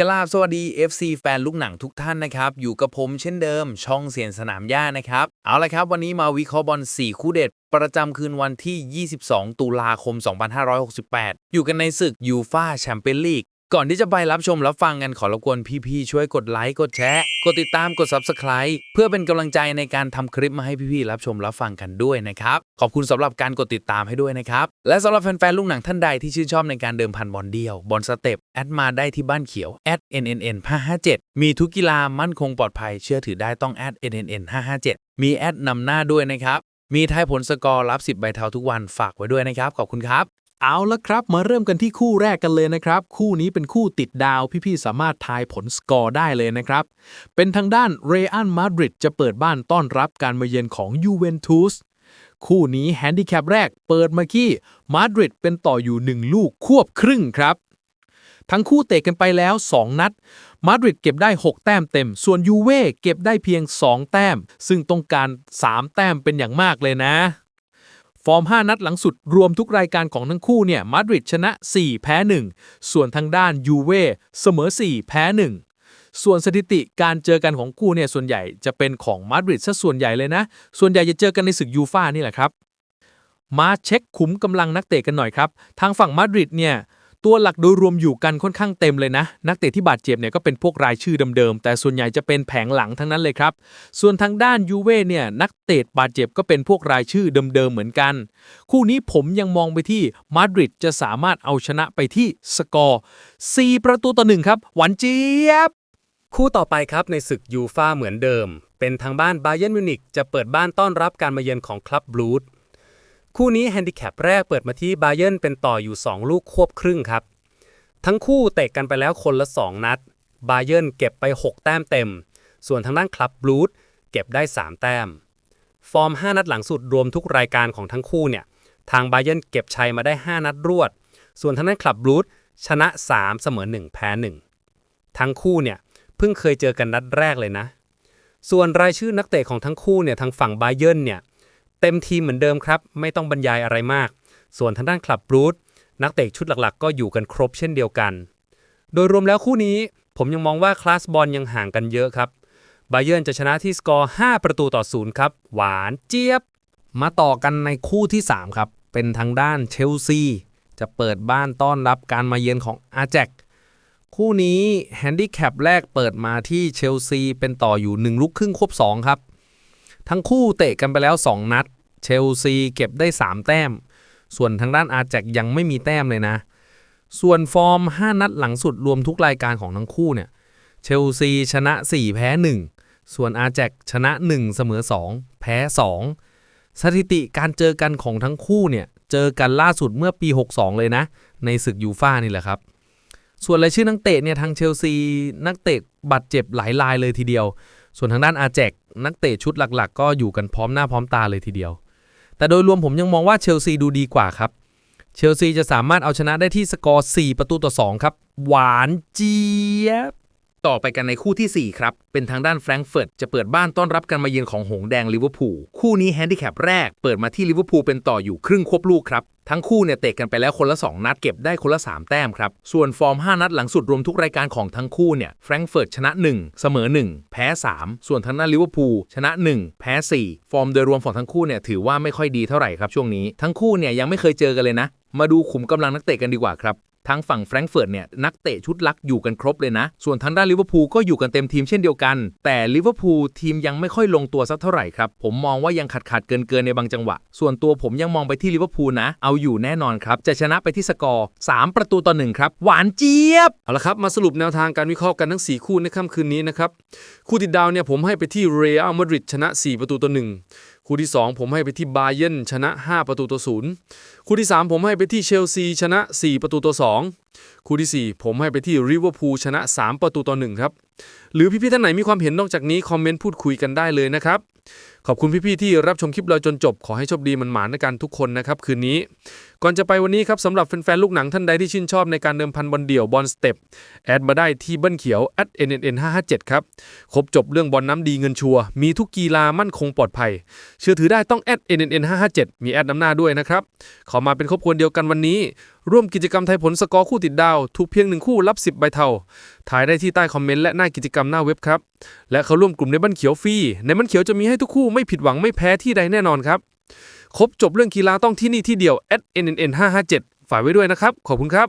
กราบสวัสดี FC แฟนลูกหนังทุกท่านนะครับ อยู่กับผมเช่นเดิม ช่องเสียนสนามหญ้านะครับ เอาละครับวันนี้มาวิเคราะห์บอล 4 คู่เด็ด ประจำคืนวันที่ 22 ตุลาคม 2568 อยู่กันในศึกยูฟาแชมเปี้ยนลีก ก่อนที่จะไปรับชมรับฟังกันขอรบกวนพี่ๆช่วยกดไลค์กดแชร์กดติดตามกด Subscribe เพื่อเป็นกำลังใจในการทำคลิปมาให้พี่ๆรับชมรับฟังกันด้วยนะครับ ขอบคุณสำหรับการกดติดตามให้ด้วยนะครับ และสำหรับแฟนๆลูกหนังท่านใดที่ชื่นชอบในการเดิมพันบอลเดียวบอลสเต็ปแอดมาได้ที่บ้านเขียวแอด nnn 557มีทุกกีฬามั่นคงปลอดภัยเชื่อถือได้ต้องแอด nnn 557มีแอดนำหน้าด้วยนะครับมีทายผลสกอร์รับ 10 ใบเทาทุกวันฝากไว้ด้วยนะครับ ขอบคุณครับ เอาละครับ มาเริ่มกันที่คู่แรกกันเลยนะครับ คู่นี้เป็นคู่ติดดาว พี่ๆ สามารถทายผลสกอร์ได้เลยนะครับ เป็นทางด้านเรอัลมาดริดจะเปิดบ้านต้อนรับการมาเยือนของยูเวนตุสคู่นี้แฮนดิแคปแรกเปิดมาที่มาดริดเป็นต่ออยู่ 1 ลูกควบครึ่งครับ ทั้งคู่เตะกันไปแล้ว 2 นัด มาดริดเก็บได้ 6 แต้มเต็ม ส่วนยูเว่เก็บได้เพียง 2 แต้ม ซึ่งต้องการ 3 แต้มเป็นอย่างมากเลยนะ ฟอร์ม 5 นัดหลังสุดรวมทุกรายการของทั้งคู่เนี่ยมาดริดชนะ 4 แพ้ 1 ส่วนทางด้านยูเว่เสมอ 4 แพ้ 1 ส่วนสถิติการเจอกันของคู่เนี่ยส่วนใหญ่จะเป็นของมาดริดซะส่วนใหญ่เลยนะ ส่วนใหญ่จะเจอกันในศึกยูฟ่านี่แหละครับ มาเช็คขุมกำลังนักเตะกันหน่อยครับ ทางฝั่งมาดริดเนี่ย ตัวหลักโดยรวมอยู่กันค่อนข้างเต็มเลยนะ นักเตะที่บาดเจ็บเนี่ยก็เป็นพวกรายชื่อเดิมๆ แต่ส่วนใหญ่จะเป็นแผงหลังทั้งนั้นเลยครับ ส่วนทางด้านยูเว่เนี่ยนักเตะบาดเจ็บก็เป็นพวกรายชื่อเดิมๆเหมือนกัน คู่นี้ผมยังมองไปที่มาดริดจะสามารถเอาชนะไปที่สกอร์ 4 ประตูต่อหนึ่งครับ หวานเจี๊ยบ คู่ต่อไปครับในศึกยูฟ่าเหมือนเดิม เป็นทางบ้านบาเย r n นมิวนิกจะเปิดบ้านต้อนรับการมาเยือนของคลับบลูด คู่นี้แฮนดิแคปแรกเปิดมาที่บาเย r n เป็นต่ออยู่ 2 ลูกควบครึ่งครับ ทั้งคู่เตะกันไปแล้วคนละ 2 นัด บาเย r n เก็บไป 6 แต้มเต็ม ส่วนทางด้านคลับบลูดเก็บได้ 3 แต้ม ฟอร์ม 5 นัดหลังสุดรวมทุกรายการของทั้งคู่เนี่ย ทางบาเย r n เก็บชัยมาได้ 5 นัดรวด ส่วนทางด้านคลับบลูดชนะ 3 เสมอ 1 แพ้ 1 ทั้งคู่เนี่ยเพิ่งเคยเจอกันนัดแรกเลยนะ ส่วนรายชื่อนักเตะของทั้งคู่เนี่ยทางฝั่งบาเยิร์นเนี่ย เต็มทีมเหมือนเดิมครับ ไม่ต้องบรรยายอะไรมาก ส่วนทางด้านคลับบรูดนักเตะชุดหลักๆ ก็อยู่กันครบเช่นเดียวกัน โดยรวมแล้วคู่นี้ผมยังมองว่าคลาสบอลยังห่างกันเยอะครับบาเยิร์นจะชนะที่สกอร์ 5 ประตูต่อศูนย์ครับ หวานเจี๊ยบ มาต่อกันในคู่ที่ 3 ครับ เป็นทางด้านเชลซี จะเปิดบ้านต้อนรับการมาเยือนของอาแจกคู่นี้แฮนดิแคปแรกเปิดมาที่เชลซีเป็นต่ออยู่ 1 ลูกครึ่งควบ 2 ครับ ทั้งคู่เตะกันไปแล้ว 2 นัด เชลซีเก็บได้ 3 แต้ม ส่วนทางด้านอาแจกยังไม่มีแต้มเลยนะ ส่วนฟอร์ม 5 นัดหลังสุดรวมทุกรายการของทั้งคู่เนี่ย เชลซีชนะ 4 แพ้ 1 ส่วนอาแจกชนะ 1 เสมอ 2 แพ้ 2 สถิติการเจอกันของทั้งคู่เนี่ยเจอกันล่าสุดเมื่อปี 62 เลยนะ ในศึกยูฟ่านี่แหละครับ ส่วนรายชื่อนักเตะเนี่ยทางเชลซีนักเตะบาดเจ็บหลายรายเลยทีเดียว ส่วนทางด้านอาแจกนักเตะชุดหลักๆ ก็อยู่กันพร้อมหน้าพร้อมตาเลยทีเดียว แต่โดยรวมผมยังมองว่าเชลซีดูดีกว่าครับ เชลซีจะสามารถเอาชนะได้ที่สกอร์ 4 ประตูต่อ 2 ครับ หวานเจี๊ยบ ต่อไปกันในคู่ทีสี่ 4 ครับ เป็นทางด้านแฟรงก์เฟิร์ตจะเปิดบ้านต้อนรับการมาเยือนของหงแดงลิเวอร์พูลคู่นี้แฮนดิแคปแรกเปิดมาที่ลิเวอร์พูลเป็นต่ออยู่ครึ่งควบลูกครับ ทั้งคู่เนี่ยเตะกันไปแล้วคนละ 2 นัดเก็บได้คนละ 3 แต้มครับ ส่วนฟอร์ม 5 นัดหลังสุดรวมทุกรายการของทั้งคู่เนี่ยแฟรงก์เฟิร์ตชนะ 1 เสมอ 1 แพ้ 3 ส่วนทางด้านลิเวอร์พูลชนะ 1 แพ้ 4 ฟอร์มโดยรวมของทั้งคู่เนี่ยถือว่าไม่ค่อยดีเท่าไหร่ครับช่วงนี้ทั้งคู่เนี่ยยังไม่เคยเจอกันเลยนะมาดูขุมกำลังนักเตะกันดีกว่าครับ ทางฝั่งแฟรงก์เฟิร์ตเนี่ยนักเตะชุดลักอยู่กันครบเลยนะ ส่วนทางด้านลิเวอร์พูลก็อยู่กันเต็มทีมเช่นเดียวกัน แต่ลิเวอร์พูลทีมยังไม่ค่อยลงตัวสักเท่าไหร่ครับ ผมมองว่ายังขาดขาดเกินเกินในบางจังหวะ ส่วนตัวผมยังมองไปที่ลิเวอร์พูลนะ เอาอยู่แน่นอนครับ จะชนะไปที่สกอร์ 3 ประตูต่อหนึ่งครับ หวานเจี๊ยบ เอาละครับ มาสรุปแนวทางการวิเคราะห์กันทั้ง 4 คู่ในค่ำคืนนี้นะครับ คู่ติดดาวเนี่ยผมให้ไปที่เรอัลมาดริดชนะ 4 ประตูต่อ1 คู่ที่ 2 ผมให้ไปที่บาเยนชนะ 5 ประตูต่อ0คู่ที่ 3 ผมให้ไปที่เชลซีชนะ 4 ประตูต่อ2คู่ทีสี่ 4 ผมให้ไปที่ริเวอร์พูลชนะ 3 ประตูต่อ1ครับ หรือพี่ๆท่านไหนมีความเห็นนอกจากนี้ คอมเมนต์พูดคุยกันได้เลยนะครับ ขอบคุณพี่ๆที่รับชมคลิปเราจนจบขอให้โชคดีมันหมานในการทุกคนนะครับคืนนี้ ก่อนจะไปวันนี้ครับสำหรับแฟนๆลูกหนังท่านใดที่ชื่นชอบในการเดิมพันบอลเดี่ยวบอลสเต็ปแอดมาได้ที่เบิ้ลเขียว @nnn 557ครับครบจบเรื่องบอลน้ำดีเงินชัวมีทุกกีฬามั่นคงปลอดภัย เชื่อถือได้ต้อง @nnn 557มีแอดน้ำหน้าด้วยนะครับขอมาเป็นครอบครัวเดียวกันวันนี้ ร่วมกิจกรรมทายผลสกอร์คู่ติดดาว ถูกเพียงหนึ่งคู่รับ 10 ใบเทาถ่ายได้ที่ใต้คอมเมนต์และหน้ากิจกรรมหน้าเว็บครับ และเขาร่วมกลุ่มในบ้านเขียวฟรี ในบ้านเขียวจะมีให้ทุกคู่ไม่ผิดหวังไม่แพ้ที่ใดแน่นอนครับ ครบจบเรื่องกีฬาต้องที่นี่ที่เดียว @nnn557 ฝากไว้ด้วยนะครับ ขอบคุณครับ